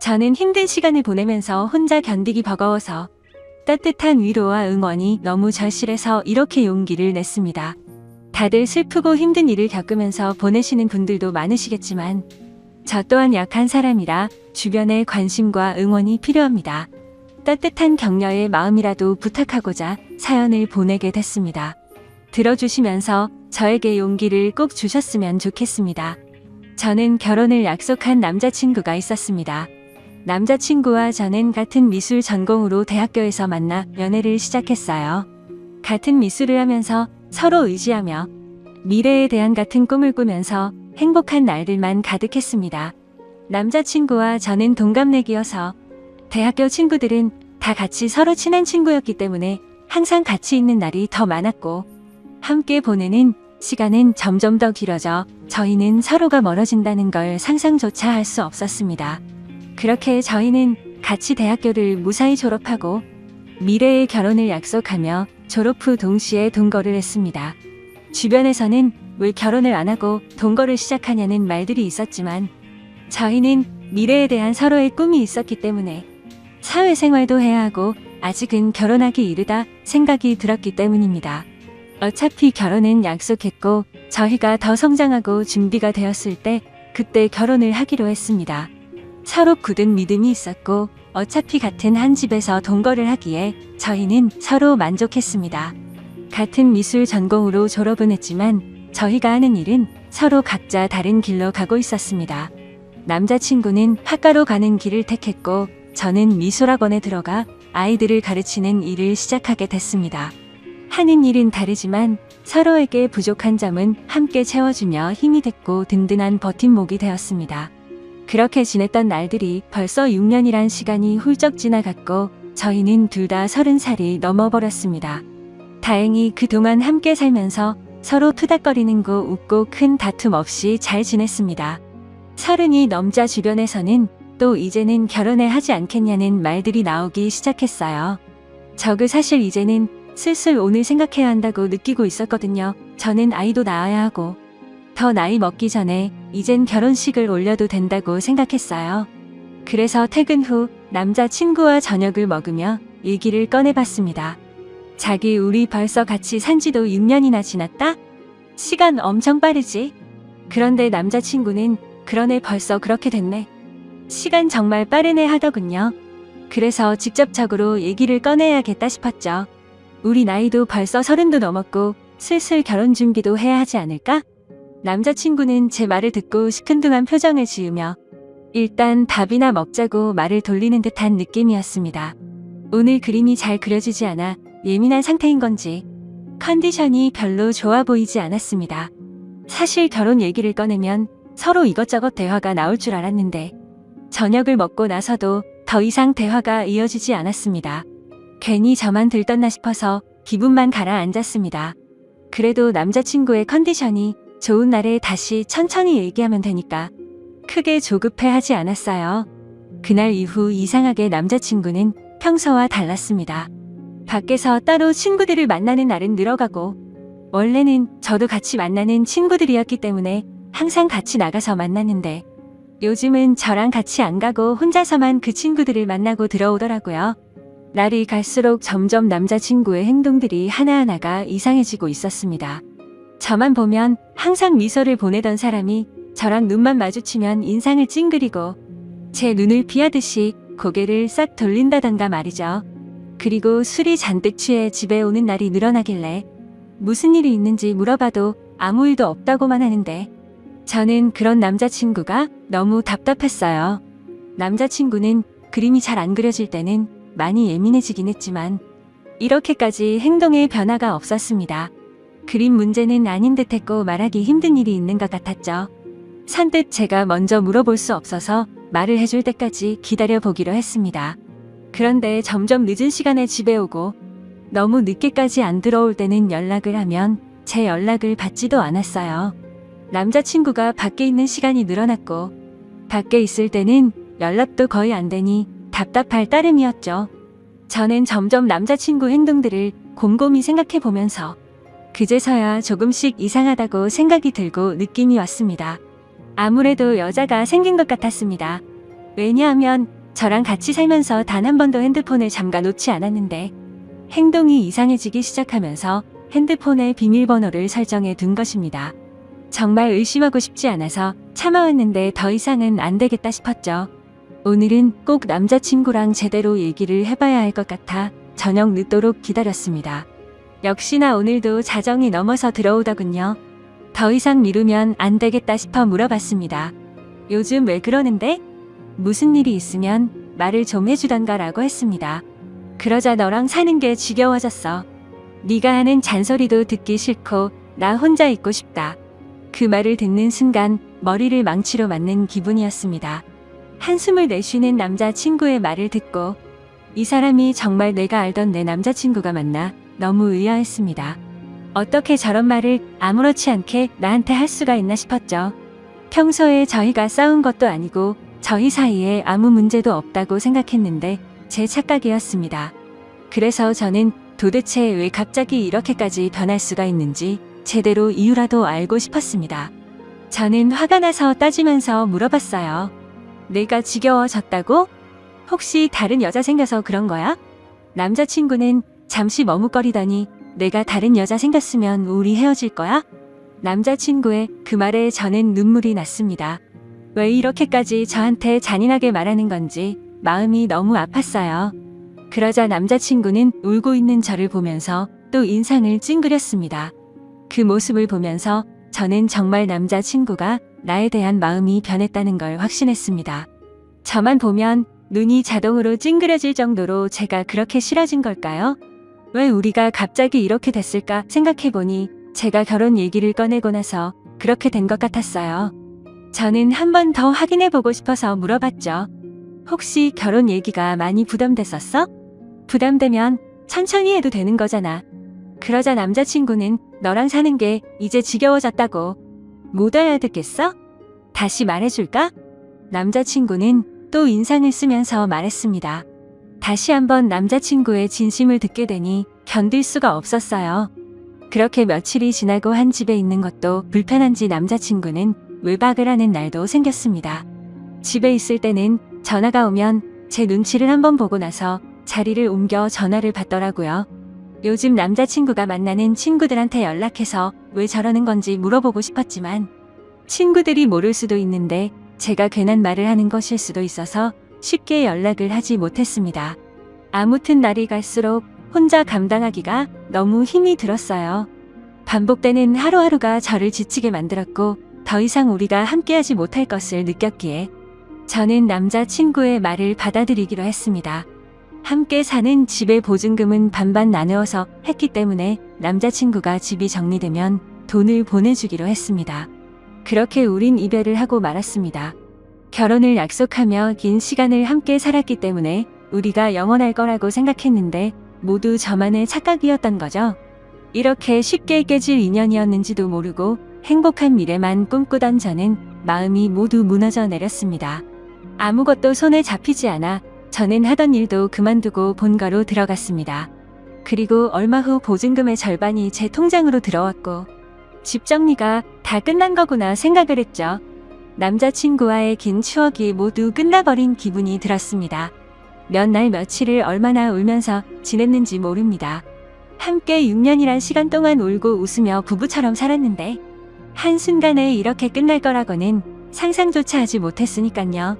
저는 힘든 시간을 보내면서 혼자 견디기 버거워서 따뜻한 위로와 응원이 너무 절실해서 이렇게 용기를 냈습니다. 다들 슬프고 힘든 일을 겪으면서 보내시는 분들도 많으시겠지만 저 또한 약한 사람이라 주변의 관심과 응원이 필요합니다. 따뜻한 격려의 마음이라도 부탁하고자 사연을 보내게 됐습니다. 들어주시면서 저에게 용기를 꼭 주셨으면 좋겠습니다. 저는 결혼을 약속한 남자친구가 있었습니다. 남자친구와 저는 같은 미술 전공으로 대학교에서 만나 연애를 시작했어요. 같은 미술을 하면서 서로 의지하며 미래에 대한 같은 꿈을 꾸면서 행복한 날들만 가득했습니다. 남자친구와 저는 동갑내기여서 대학교 친구들은 다 같이 서로 친한 친구였기 때문에 항상 같이 있는 날이 더 많았고 함께 보내는 시간은 점점 더 길어져 저희는 서로가 멀어진다는 걸 상상조차 할 수 없었습니다. 그렇게 저희는 같이 대학교를 무사히 졸업하고 미래의 결혼을 약속하며 졸업 후 동시에 동거를 했습니다. 주변에서는 왜 결혼을 안 하고 동거를 시작하냐는 말들이 있었지만 저희는 미래에 대한 서로의 꿈이 있었기 때문에 사회생활도 해야 하고 아직은 결혼하기 이르다 생각이 들었기 때문입니다. 어차피 결혼은 약속했고 저희가 더 성장하고 준비가 되었을 때 그때 결혼을 하기로 했습니다. 서로 굳은 믿음이 있었고 어차피 같은 한 집에서 동거를 하기에 저희는 서로 만족했습니다. 같은 미술 전공으로 졸업은 했지만 저희가 하는 일은 서로 각자 다른 길로 가고 있었습니다. 남자친구는 학과로 가는 길을 택했고 저는 미술학원에 들어가 아이들을 가르치는 일을 시작하게 됐습니다. 하는 일은 다르지만 서로에게 부족한 점은 함께 채워주며 힘이 됐고 든든한 버팀목이 되었습니다. 그렇게 지냈던 날들이 벌써 6년이란 시간이 훌쩍 지나갔고 저희는 둘다 서른 살이 넘어버렸습니다. 다행히 그동안 함께 살면서 서로 투닥거리는 거 웃고 큰 다툼 없이 잘 지냈습니다. 서른이 넘자 주변에서는 또 이제는 결혼해 하지 않겠냐는 말들이 나오기 시작했어요. 저 그 사실 이제는 슬슬 오늘 생각해야 한다고 느끼고 있었거든요. 저는 아이도 낳아야 하고 더 나이 먹기 전에 이젠 결혼식을 올려도 된다고 생각했어요. 그래서 퇴근 후 남자 친구와 저녁을 먹으며 얘기를 꺼내봤습니다. 자기 우리 벌써 같이 산 지도 6년이나 지났다? 시간 엄청 빠르지? 그런데 남자친구는 그러네 벌써 그렇게 됐네. 시간 정말 빠르네 하더군요. 그래서 직접적으로 얘기를 꺼내야겠다 싶었죠. 우리 나이도 벌써 서른도 넘었고 슬슬 결혼 준비도 해야 하지 않을까? 남자친구는 제 말을 듣고 시큰둥한 표정을 지으며 일단 밥이나 먹자고 말을 돌리는 듯한 느낌이었습니다. 오늘 그림이 잘 그려지지 않아 예민한 상태인 건지 컨디션이 별로 좋아 보이지 않았습니다. 사실 결혼 얘기를 꺼내면 서로 이것저것 대화가 나올 줄 알았는데 저녁을 먹고 나서도 더 이상 대화가 이어지지 않았습니다. 괜히 저만 들떴나 싶어서 기분만 가라앉았습니다. 그래도 남자친구의 컨디션이 좋은 날에 다시 천천히 얘기하면 되니까 크게 조급해하지 않았어요. 그날 이후 이상하게 남자친구는 평소와 달랐습니다. 밖에서 따로 친구들을 만나는 날은 늘어가고 원래는 저도 같이 만나는 친구들이었기 때문에 항상 같이 나가서 만났는데 요즘은 저랑 같이 안 가고 혼자서만 그 친구들을 만나고 들어오더라고요. 날이 갈수록 점점 남자친구의 행동들이 하나하나가 이상해지고 있었습니다. 저만 보면 항상 미소를 보내던 사람이 저랑 눈만 마주치면 인상을 찡그리고 제 눈을 피하듯이 고개를 싹 돌린다던가 말이죠. 그리고 술이 잔뜩 취해 집에 오는 날이 늘어나길래 무슨 일이 있는지 물어봐도 아무 일도 없다고만 하는데 저는 그런 남자친구가 너무 답답했어요. 남자친구는 그림이 잘 안 그려질 때는 많이 예민해지긴 했지만 이렇게까지 행동에 변화가 없었습니다. 그림 문제는 아닌 듯 했고 말하기 힘든 일이 있는 것 같았죠. 산뜻 제가 먼저 물어볼 수 없어서 말을 해줄 때까지 기다려 보기로 했습니다. 그런데 점점 늦은 시간에 집에 오고 너무 늦게까지 안 들어올 때는 연락을 하면 제 연락을 받지도 않았어요. 남자친구가 밖에 있는 시간이 늘어났고 밖에 있을 때는 연락도 거의 안 되니 답답할 따름이었죠. 저는 점점 남자친구 행동들을 곰곰이 생각해 보면서 그제서야 조금씩 이상하다고 생각이 들고 느낌이 왔습니다. 아무래도 여자가 생긴 것 같았습니다. 왜냐하면 저랑 같이 살면서 단 한 번도 핸드폰을 잠가 놓지 않았는데 행동이 이상해지기 시작하면서 핸드폰에 비밀번호를 설정해 둔 것입니다. 정말 의심하고 싶지 않아서 참아왔는데 더 이상은 안 되겠다 싶었죠. 오늘은 꼭 남자친구랑 제대로 얘기를 해봐야 할 것 같아 저녁 늦도록 기다렸습니다. 역시나 오늘도 자정이 넘어서 들어오더군요. 더 이상 미루면 안 되겠다 싶어 물어봤습니다. 요즘 왜 그러는데? 무슨 일이 있으면 말을 좀 해주던가 라고 했습니다. 그러자 너랑 사는 게 지겨워졌어. 네가 하는 잔소리도 듣기 싫고 나 혼자 있고 싶다. 그 말을 듣는 순간 머리를 망치로 맞는 기분이었습니다. 한숨을 내쉬는 남자친구의 말을 듣고 이 사람이 정말 내가 알던 내 남자친구가 맞나 너무 의아했습니다. 어떻게 저런 말을 아무렇지 않게 나한테 할 수가 있나 싶었죠. 평소에 저희가 싸운 것도 아니고 저희 사이에 아무 문제도 없다고 생각했는데 제 착각이었습니다. 그래서 저는 도대체 왜 갑자기 이렇게까지 변할 수가 있는지 제대로 이유라도 알고 싶었습니다. 저는 화가 나서 따지면서 물어봤어요. 내가 지겨워졌다고? 혹시 다른 여자 생겨서 그런 거야? 남자친구는 잠시 머뭇거리더니 내가 다른 여자 생겼으면 우리 헤어질 거야? 남자친구의 그 말에 저는 눈물이 났습니다. 왜 이렇게까지 저한테 잔인하게 말하는 건지 마음이 너무 아팠어요. 그러자 남자친구는 울고 있는 저를 보면서 또 인상을 찡그렸습니다. 그 모습을 보면서 저는 정말 남자친구가 나에 대한 마음이 변했다는 걸 확신했습니다. 저만 보면 눈이 자동으로 찡그려질 정도로 제가 그렇게 싫어진 걸까요? 왜 우리가 갑자기 이렇게 됐을까 생각해보니 제가 결혼 얘기를 꺼내고 나서 그렇게 된 것 같았어요. 저는 한 번 더 확인해보고 싶어서 물어봤죠. 혹시 결혼 얘기가 많이 부담됐었어? 부담되면 천천히 해도 되는 거잖아. 그러자 남자친구는 너랑 사는 게 이제 지겨워졌다고. 못 알아듣겠어? 다시 말해줄까? 남자친구는 또 인상을 쓰면서 말했습니다. 다시 한번 남자친구의 진심을 듣게 되니 견딜 수가 없었어요. 그렇게 며칠이 지나고 한 집에 있는 것도 불편한지 남자친구는 외박을 하는 날도 생겼습니다. 집에 있을 때는 전화가 오면 제 눈치를 한번 보고 나서 자리를 옮겨 전화를 받더라고요. 요즘 남자친구가 만나는 친구들한테 연락해서 왜 저러는 건지 물어보고 싶었지만 친구들이 모를 수도 있는데 제가 괜한 말을 하는 것일 수도 있어서 쉽게 연락을 하지 못했습니다. 아무튼 날이 갈수록 혼자 감당하기가 너무 힘이 들었어요. 반복되는 하루하루가 저를 지치게 만들었고 더 이상 우리가 함께하지 못할 것을 느꼈기에 저는 남자친구의 말을 받아들이기로 했습니다. 함께 사는 집의 보증금은 반반 나누어서 했기 때문에 남자친구가 집이 정리되면 돈을 보내주기로 했습니다. 그렇게 우린 이별을 하고 말았습니다. 결혼을 약속하며 긴 시간을 함께 살았기 때문에 우리가 영원할 거라고 생각했는데 모두 저만의 착각이었던 거죠. 이렇게 쉽게 깨질 인연이었는지도 모르고 행복한 미래만 꿈꾸던 저는 마음이 모두 무너져 내렸습니다. 아무것도 손에 잡히지 않아 저는 하던 일도 그만두고 본가로 들어갔습니다. 그리고 얼마 후 보증금의 절반이 제 통장으로 들어왔고 집 정리가 다 끝난 거구나 생각을 했죠. 남자친구와의 긴 추억이 모두 끝나버린 기분이 들었습니다. 몇 날 며칠을 얼마나 울면서 지냈는지 모릅니다. 함께 6년이란 시간 동안 울고 웃으며 부부처럼 살았는데 한순간에 이렇게 끝날 거라고는 상상조차 하지 못했으니깐요.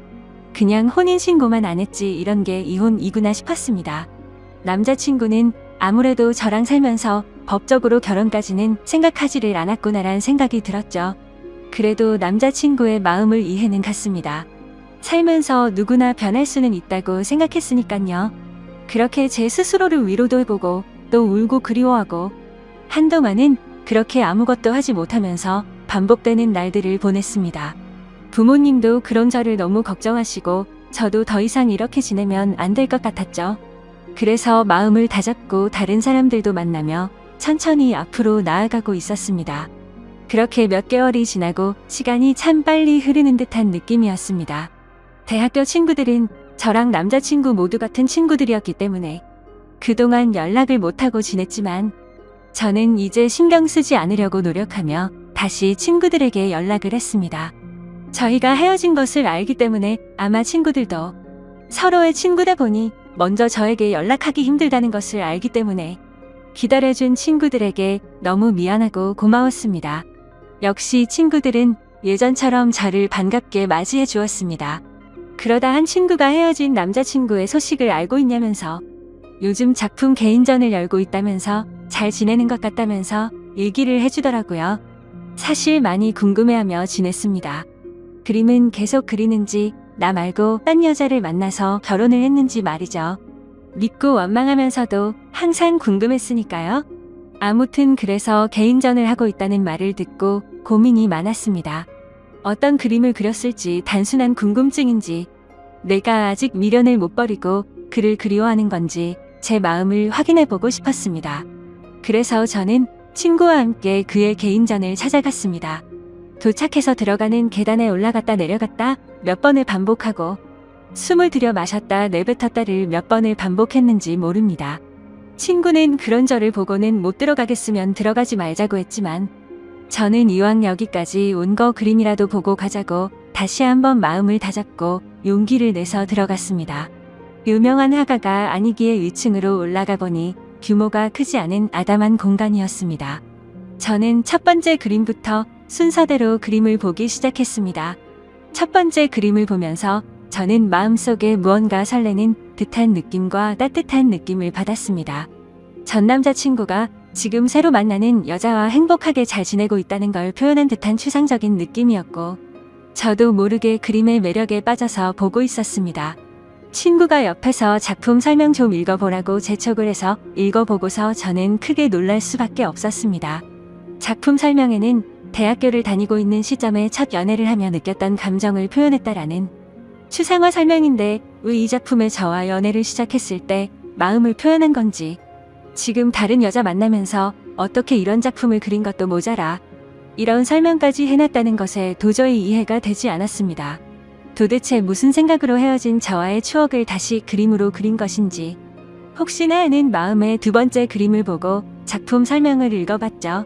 그냥 혼인신고만 안 했지 이런 게 이혼이구나 싶었습니다. 남자친구는 아무래도 저랑 살면서 법적으로 결혼까지는 생각하지를 않았구나란 생각이 들었죠. 그래도 남자친구의 마음을 이해는 갔습니다. 살면서 누구나 변할 수는 있다고 생각했으니깐요. 그렇게 제 스스로를 위로도 해보고 또 울고 그리워하고 한동안은 그렇게 아무것도 하지 못하면서 반복되는 날들을 보냈습니다. 부모님도 그런 저를 너무 걱정하시고 저도 더 이상 이렇게 지내면 안 될 것 같았죠. 그래서 마음을 다잡고 다른 사람들도 만나며 천천히 앞으로 나아가고 있었습니다. 그렇게 몇 개월이 지나고 시간이 참 빨리 흐르는 듯한 느낌이었습니다. 대학교 친구들은 저랑 남자친구 모두 같은 친구들이었기 때문에 그동안 연락을 못하고 지냈지만 저는 이제 신경 쓰지 않으려고 노력하며 다시 친구들에게 연락을 했습니다. 저희가 헤어진 것을 알기 때문에 아마 친구들도 서로의 친구다 보니 먼저 저에게 연락하기 힘들다는 것을 알기 때문에 기다려준 친구들에게 너무 미안하고 고마웠습니다. 역시 친구들은 예전처럼 저를 반갑게 맞이해 주었습니다. 그러다 한 친구가 헤어진 남자친구의 소식을 알고 있냐면서 요즘 작품 개인전을 열고 있다면서 잘 지내는 것 같다면서 얘기를 해주더라고요. 사실 많이 궁금해하며 지냈습니다. 그림은 계속 그리는지 나 말고 딴 여자를 만나서 결혼을 했는지 말이죠. 믿고 원망하면서도 항상 궁금했으니까요. 아무튼 그래서 개인전을 하고 있다는 말을 듣고 고민이 많았습니다. 어떤 그림을 그렸을지 단순한 궁금증인지 내가 아직 미련을 못 버리고 그를 그리워하는 건지 제 마음을 확인해 보고 싶었습니다. 그래서 저는 친구와 함께 그의 개인전을 찾아갔습니다. 도착해서 들어가는 계단에 올라갔다 내려갔다 몇 번을 반복하고 숨을 들여 마셨다 내뱉었다를 몇 번을 반복했는지 모릅니다. 친구는 그런 저를 보고는 못 들어가겠으면 들어가지 말자고 했지만 저는 이왕 여기까지 온 거 그림이라도 보고 가자고 다시 한번 마음을 다잡고 용기를 내서 들어갔습니다. 유명한 화가가 아니기에 위층으로 올라가 보니 규모가 크지 않은 아담한 공간이었습니다. 저는 첫 번째 그림부터 순서대로 그림을 보기 시작했습니다. 첫 번째 그림을 보면서 저는 마음속에 무언가 설레는 듯한 느낌과 따뜻한 느낌을 받았습니다. 전 남자친구가 지금 새로 만나는 여자와 행복하게 잘 지내고 있다는 걸 표현한 듯한 추상적인 느낌이었고, 저도 모르게 그림의 매력에 빠져서 보고 있었습니다. 친구가 옆에서 작품 설명 좀 읽어보라고 재촉을 해서 읽어보고서 저는 크게 놀랄 수밖에 없었습니다. 작품 설명에는 대학교를 다니고 있는 시점에 첫 연애를 하며 느꼈던 감정을 표현했다라는 추상화 설명인데 왜 이 작품에 저와 연애를 시작했을 때 마음을 표현한 건지 지금 다른 여자 만나면서 어떻게 이런 작품을 그린 것도 모자라 이런 설명까지 해놨다는 것에 도저히 이해가 되지 않았습니다. 도대체 무슨 생각으로 헤어진 저와의 추억을 다시 그림으로 그린 것인지 혹시나 하는 마음에 두 번째 그림을 보고 작품 설명을 읽어봤죠.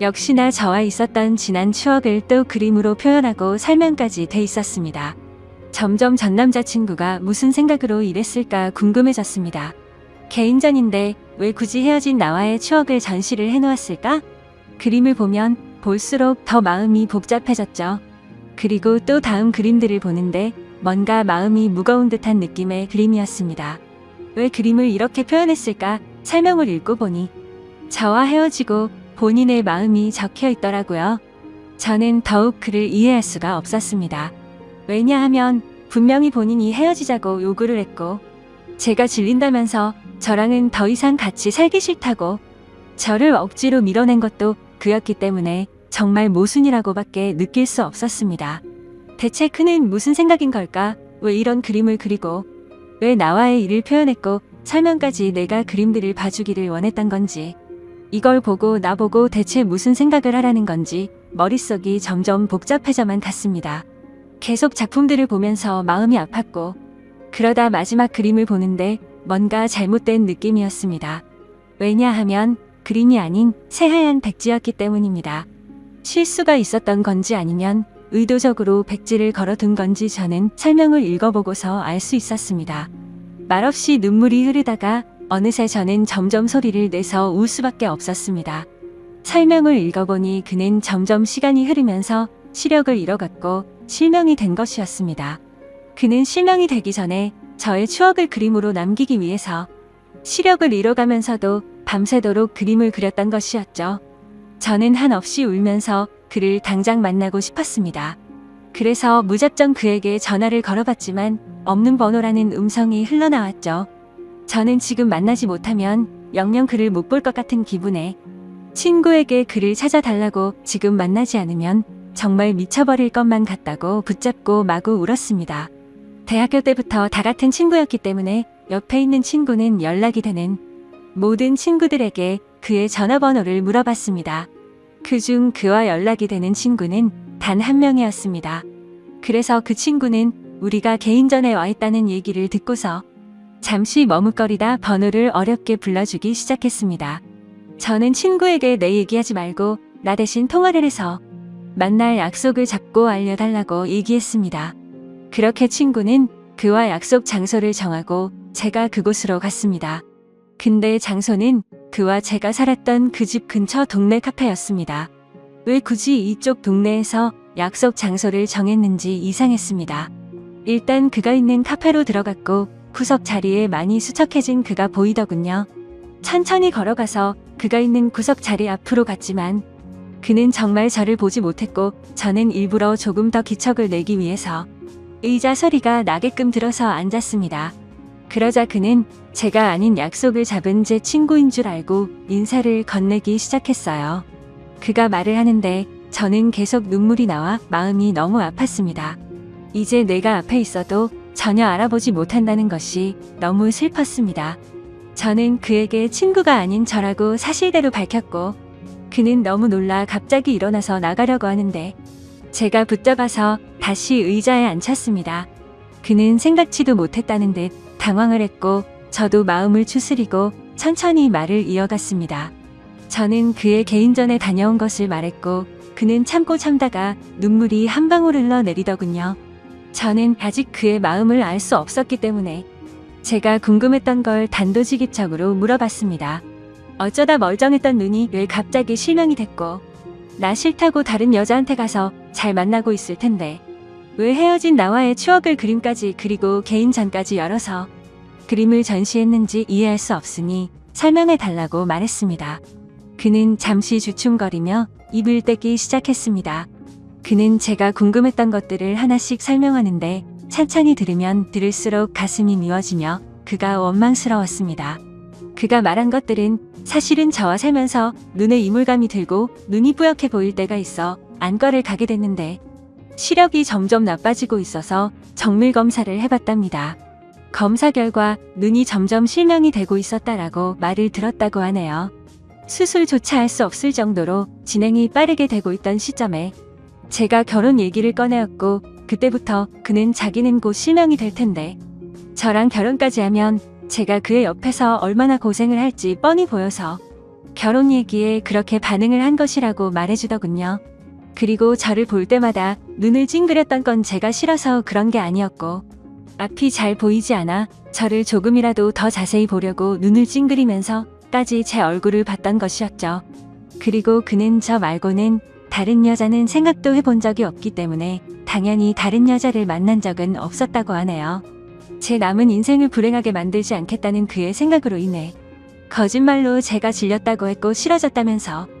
역시나 저와 있었던 지난 추억을 또 그림으로 표현하고 설명까지 돼 있었습니다. 점점 전 남자친구가 무슨 생각으로 이랬을까 궁금해졌습니다. 개인전인데 왜 굳이 헤어진 나와의 추억을 전시를 해놓았을까? 그림을 보면 볼수록 더 마음이 복잡해졌죠. 그리고 또 다음 그림들을 보는데 뭔가 마음이 무거운 듯한 느낌의 그림이었습니다. 왜 그림을 이렇게 표현했을까 설명을 읽고 보니 저와 헤어지고 본인의 마음이 적혀 있더라고요. 저는 더욱 그를 이해할 수가 없었습니다. 왜냐하면 분명히 본인이 헤어지자고 요구를 했고 제가 질린다면서 저랑은 더 이상 같이 살기 싫다고 저를 억지로 밀어낸 것도 그였기 때문에 정말 모순이라고밖에 느낄 수 없었습니다. 대체 그는 무슨 생각인 걸까? 왜 이런 그림을 그리고 왜 나와의 일을 표현했고 설명까지 내가 그림들을 봐주기를 원했던 건지 이걸 보고 나보고 대체 무슨 생각을 하라는 건지 머릿속이 점점 복잡해져만 갔습니다. 계속 작품들을 보면서 마음이 아팠고 그러다 마지막 그림을 보는데 뭔가 잘못된 느낌이었습니다. 왜냐하면 그림이 아닌 새하얀 백지였기 때문입니다. 실수가 있었던 건지 아니면 의도적으로 백지를 걸어둔 건지 저는 설명을 읽어보고서 알 수 있었습니다. 말없이 눈물이 흐르다가 어느새 저는 점점 소리를 내서 울 수밖에 없었습니다. 설명을 읽어보니 그는 점점 시간이 흐르면서 시력을 잃어갔고 실명이 된 것이었습니다. 그는 실명이 되기 전에 저의 추억을 그림으로 남기기 위해서 시력을 잃어가면서도 밤새도록 그림을 그렸던 것이었죠. 저는 한없이 울면서 그를 당장 만나고 싶었습니다. 그래서 무작정 그에게 전화를 걸어봤지만 없는 번호라는 음성이 흘러나왔죠. 저는 지금 만나지 못하면 영영 그를 못 볼 것 같은 기분에 친구에게 그를 찾아달라고 지금 만나지 않으면 정말 미쳐버릴 것만 같다고 붙잡고 마구 울었습니다. 대학교 때부터 다 같은 친구였기 때문에 옆에 있는 친구는 연락이 되는 모든 친구들에게 그의 전화번호를 물어봤습니다. 그중 그와 연락이 되는 친구는 단 한 명이었습니다. 그래서 그 친구는 우리가 개인전에 와 있다는 얘기를 듣고서 잠시 머뭇거리다 번호를 어렵게 불러주기 시작했습니다. 저는 친구에게 내 얘기하지 말고 나 대신 통화를 해서 만날 약속을 잡고 알려달라고 얘기했습니다. 그렇게 친구는 그와 약속 장소를 정하고 제가 그곳으로 갔습니다. 근데 장소는 그와 제가 살았던 그 집 근처 동네 카페였습니다. 왜 굳이 이쪽 동네에서 약속 장소를 정했는지 이상했습니다. 일단 그가 있는 카페로 들어갔고 구석 자리에 많이 수척해진 그가 보이더군요. 천천히 걸어가서 그가 있는 구석 자리 앞으로 갔지만 그는 정말 저를 보지 못했고 저는 일부러 조금 더 기척을 내기 위해서 의자 소리가 나게끔 들어서 앉았습니다. 그러자 그는 제가 아닌 약속을 잡은 제 친구인 줄 알고 인사를 건네기 시작했어요. 그가 말을 하는데 저는 계속 눈물이 나와 마음이 너무 아팠습니다. 이제 내가 앞에 있어도 전혀 알아보지 못한다는 것이 너무 슬펐습니다. 저는 그에게 친구가 아닌 저라고 사실대로 밝혔고 그는 너무 놀라 갑자기 일어나서 나가려고 하는데 제가 붙잡아서 다시 의자에 앉혔습니다. 그는 생각지도 못했다는 듯 당황을 했고 저도 마음을 추스리고 천천히 말을 이어갔습니다. 저는 그의 개인전에 다녀온 것을 말했고 그는 참고 참다가 눈물이 한 방울 흘러내리더군요. 저는 아직 그의 마음을 알 수 없었기 때문에 제가 궁금했던 걸 단도직입적으로 물어봤습니다. 어쩌다 멀쩡했던 눈이 왜 갑자기 실명이 됐고 나 싫다고 다른 여자한테 가서 잘 만나고 있을 텐데 왜 헤어진 나와의 추억을 그림까지 그리고 개인전까지 열어서 그림을 전시했는지 이해할 수 없으니 설명해 달라고 말했습니다. 그는 잠시 주춤거리며 입을 떼기 시작했습니다. 그는 제가 궁금했던 것들을 하나씩 설명하는데 천천히 들으면 들을수록 가슴이 미워지며 그가 원망스러웠습니다. 그가 말한 것들은 사실은 저와 살면서 눈에 이물감이 들고 눈이 뿌옇게 보일 때가 있어 안과를 가게 됐는데 시력이 점점 나빠지고 있어서 정밀 검사를 해봤답니다. 검사 결과 눈이 점점 실명이 되고 있었다라고 말을 들었다고 하네요. 수술조차 할 수 없을 정도로 진행이 빠르게 되고 있던 시점에 제가 결혼 얘기를 꺼내었고 그때부터 그는 자기는 곧 실명이 될 텐데 저랑 결혼까지 하면 제가 그의 옆에서 얼마나 고생을 할지 뻔히 보여서 결혼 얘기에 그렇게 반응을 한 것이라고 말해주더군요. 그리고 저를 볼 때마다 눈을 찡그렸던 건 제가 싫어서 그런 게 아니었고 앞이 잘 보이지 않아 저를 조금이라도 더 자세히 보려고 눈을 찡그리면서까지 제 얼굴을 봤던 것이었죠. 그리고 그는 저 말고는 다른 여자는 생각도 해본 적이 없기 때문에 당연히 다른 여자를 만난 적은 없었다고 하네요. 제 남은 인생을 불행하게 만들지 않겠다는 그의 생각으로 인해 거짓말로 제가 질렸다고 했고 싫어졌다면서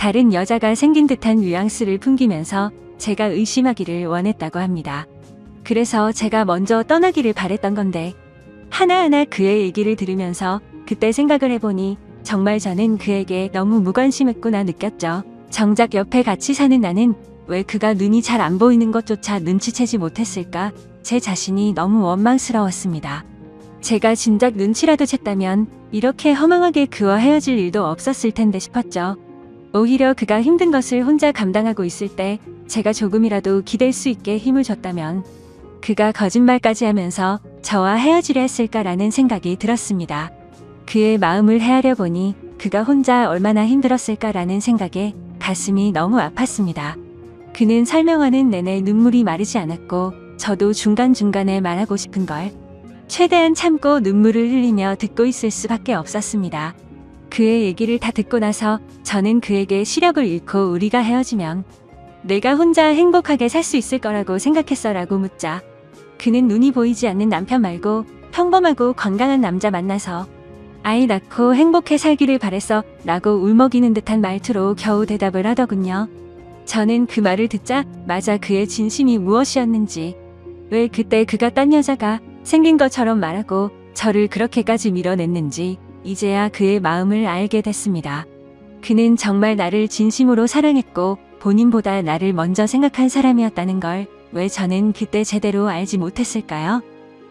다른 여자가 생긴 듯한 뉘앙스를 풍기면서 제가 의심하기를 원했다고 합니다. 그래서 제가 먼저 떠나기를 바랬던 건데 하나하나 그의 얘기를 들으면서 그때 생각을 해보니 정말 저는 그에게 너무 무관심했구나 느꼈죠. 정작 옆에 같이 사는 나는 왜 그가 눈이 잘 안 보이는 것조차 눈치채지 못했을까? 제 자신이 너무 원망스러웠습니다. 제가 진작 눈치라도 챘다면 이렇게 허망하게 그와 헤어질 일도 없었을 텐데 싶었죠. 오히려 그가 힘든 것을 혼자 감당하고 있을 때 제가 조금이라도 기댈 수 있게 힘을 줬다면 그가 거짓말까지 하면서 저와 헤어지려 했을까라는 생각이 들었습니다. 그의 마음을 헤아려 보니 그가 혼자 얼마나 힘들었을까라는 생각에 가슴이 너무 아팠습니다. 그는 설명하는 내내 눈물이 마르지 않았고 저도 중간중간에 말하고 싶은 걸 최대한 참고 눈물을 흘리며 듣고 있을 수밖에 없었습니다. 그의 얘기를 다 듣고 나서 저는 그에게 시력을 잃고 우리가 헤어지면 내가 혼자 행복하게 살 수 있을 거라고 생각했어 라고 묻자 그는 눈이 보이지 않는 남편 말고 평범하고 건강한 남자 만나서 아이 낳고 행복해 살기를 바랬어 라고 울먹이는 듯한 말투로 겨우 대답을 하더군요. 저는 그 말을 듣자 맞아 그의 진심이 무엇이었는지 왜 그때 그가 딴 여자가 생긴 것처럼 말하고 저를 그렇게까지 밀어냈는지 이제야 그의 마음을 알게 됐습니다. 그는 정말 나를 진심으로 사랑했고 본인보다 나를 먼저 생각한 사람이었다는 걸 왜 저는 그때 제대로 알지 못했을까요?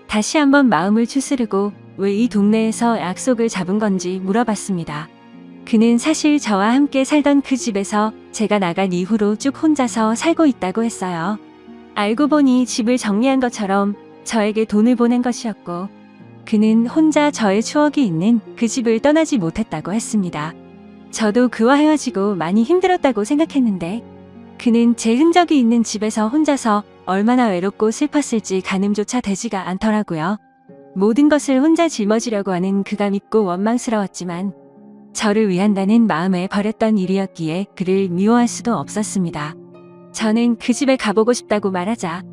다시 한번 마음을 추스르고 왜 이 동네에서 약속을 잡은 건지 물어봤습니다. 그는 사실 저와 함께 살던 그 집에서 제가 나간 이후로 쭉 혼자서 살고 있다고 했어요. 알고 보니 집을 정리한 것처럼 저에게 돈을 보낸 것이었고, 그는 혼자 저의 추억이 있는 그 집을 떠나지 못했다고 했습니다. 저도 그와 헤어지고 많이 힘들었다고 생각했는데, 그는 제 흔적이 있는 집에서 혼자서 얼마나 외롭고 슬펐을지 가늠조차 되지가 않더라고요. 모든 것을 혼자 짊어지려고 하는 그가 밉고 원망스러웠지만 저를 위한다는 마음에 버렸던 일이었기에 그를 미워할 수도 없었습니다. 저는 그 집에 가보고 싶다고 말하자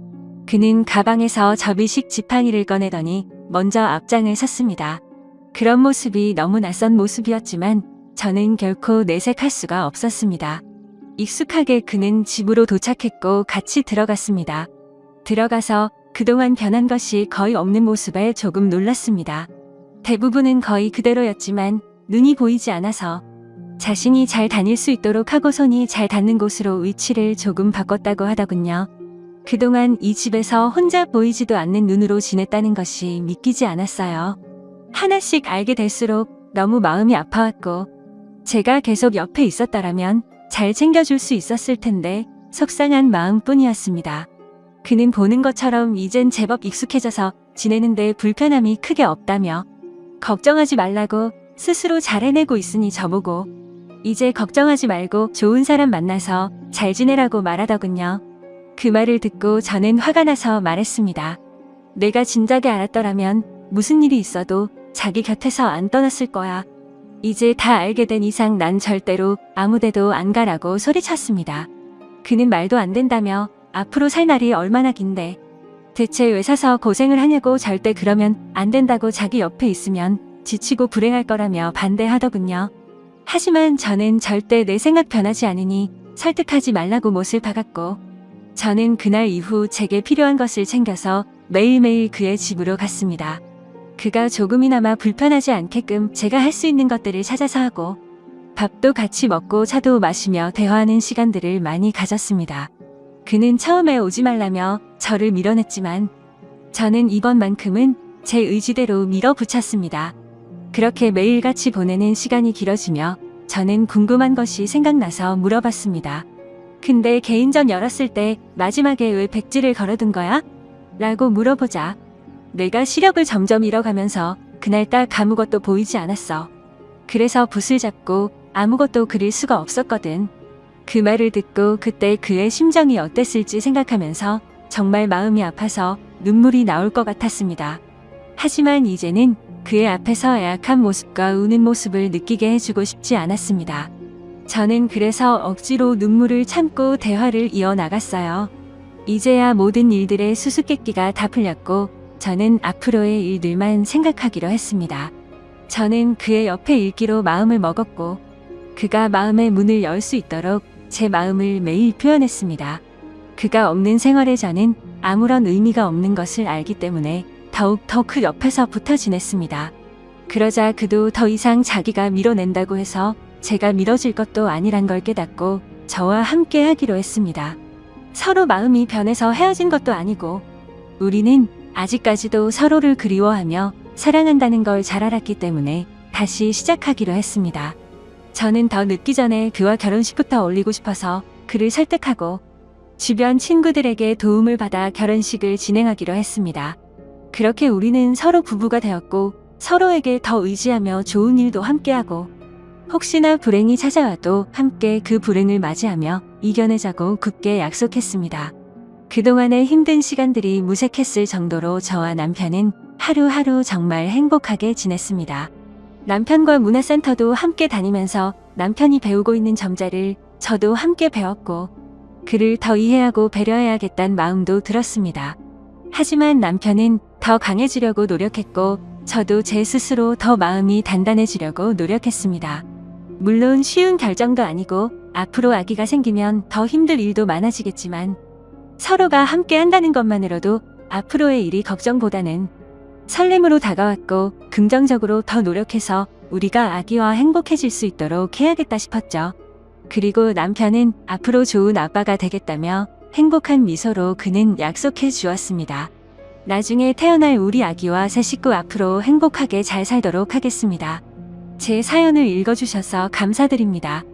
그는 가방에서 접이식 지팡이를 꺼내더니 먼저 앞장을 섰습니다. 그런 모습이 너무 낯선 모습이었지만 저는 결코 내색할 수가 없었습니다. 익숙하게 그는 집으로 도착했고 같이 들어갔습니다. 들어가서 그동안 변한 것이 거의 없는 모습에 조금 놀랐습니다. 대부분은 거의 그대로였지만 눈이 보이지 않아서 자신이 잘 다닐 수 있도록 하고 손이 잘 닿는 곳으로 위치를 조금 바꿨다고 하더군요. 그동안 이 집에서 혼자 보이지도 않는 눈으로 지냈다는 것이 믿기지 않았어요. 하나씩 알게 될수록 너무 마음이 아파왔고 제가 계속 옆에 있었다라면 잘 챙겨줄 수 있었을 텐데 속상한 마음뿐이었습니다. 그는 보는 것처럼 이젠 제법 익숙해져서 지내는데 불편함이 크게 없다며 걱정하지 말라고 스스로 잘 해내고 있으니 저보고 이제 걱정하지 말고 좋은 사람 만나서 잘 지내라고 말하더군요. 그 말을 듣고 저는 화가 나서 말했습니다. 내가 진작에 알았더라면 무슨 일이 있어도 자기 곁에서 안 떠났을 거야. 이제 다 알게 된 이상 난 절대로 아무데도 안 가라고 소리쳤습니다. 그는 말도 안 된다며 앞으로 살 날이 얼마나 긴데 대체 왜 사서 고생을 하냐고 절대 그러면 안 된다고 자기 옆에 있으면 지치고 불행할 거라며 반대하더군요. 하지만 저는 절대 내 생각 변하지 않으니 설득하지 말라고 못을 박았고 저는 그날 이후 제게 필요한 것을 챙겨서 매일매일 그의 집으로 갔습니다. 그가 조금이나마 불편하지 않게끔 제가 할 수 있는 것들을 찾아서 하고 밥도 같이 먹고 차도 마시며 대화하는 시간들을 많이 가졌습니다. 그는 처음에 오지 말라며 저를 밀어냈지만 저는 이번만큼은 제 의지대로 밀어붙였습니다. 그렇게 매일같이 보내는 시간이 길어지며 저는 궁금한 것이 생각나서 물어봤습니다. 근데 개인전 열었을 때 마지막에 왜 백지를 걸어둔 거야? 라고 물어보자 내가 시력을 점점 잃어가면서 그날 딱 아무것도 보이지 않았어. 그래서 붓을 잡고 아무것도 그릴 수가 없었거든. 그 말을 듣고 그때 그의 심정이 어땠을지 생각하면서 정말 마음이 아파서 눈물이 나올 것 같았습니다. 하지만 이제는 그의 앞에서 애악한 모습과 우는 모습을 느끼게 해주고 싶지 않았습니다. 저는 그래서 억지로 눈물을 참고 대화를 이어나갔어요. 이제야 모든 일들의 수수께끼가 다 풀렸고 저는 앞으로의 일들만 생각하기로 했습니다. 저는 그의 옆에 있기로 마음을 먹었고 그가 마음의 문을 열 수 있도록 제 마음을 매일 표현했습니다. 그가 없는 생활에 저는 아무런 의미가 없는 것을 알기 때문에 더욱 더 그 옆에서 붙어 지냈습니다. 그러자 그도 더 이상 자기가 밀어낸다고 해서 제가 밀어질 것도 아니란 걸 깨닫고 저와 함께 하기로 했습니다. 서로 마음이 변해서 헤어진 것도 아니고 우리는 아직까지도 서로를 그리워하며 사랑한다는 걸 잘 알았기 때문에 다시 시작하기로 했습니다. 저는 더 늦기 전에 그와 결혼식부터 올리고 싶어서 그를 설득하고 주변 친구들에게 도움을 받아 결혼식을 진행하기로 했습니다. 그렇게 우리는 서로 부부가 되었고 서로에게 더 의지하며 좋은 일도 함께하고 혹시나 불행이 찾아와도 함께 그 불행을 맞이하며 이겨내자고 굳게 약속했습니다. 그동안의 힘든 시간들이 무색했을 정도로 저와 남편은 하루하루 정말 행복하게 지냈습니다. 남편과 문화센터도 함께 다니면서 남편이 배우고 있는 점자를 저도 함께 배웠고 그를 더 이해하고 배려해야겠다는 마음도 들었습니다. 하지만 남편은 더 강해지려고 노력했고 저도 제 스스로 더 마음이 단단해지려고 노력했습니다. 물론 쉬운 결정도 아니고 앞으로 아기가 생기면 더 힘들 일도 많아지겠지만 서로가 함께 한다는 것만으로도 앞으로의 일이 걱정보다는 설렘으로 다가왔고 긍정적으로 더 노력해서 우리가 아기와 행복해질 수 있도록 해야겠다 싶었죠. 그리고 남편은 앞으로 좋은 아빠가 되겠다며 행복한 미소로 그는 약속해 주었습니다. 나중에 태어날 우리 아기와 새 식구 앞으로 행복하게 잘 살도록 하겠습니다. 제 사연을 읽어주셔서 감사드립니다.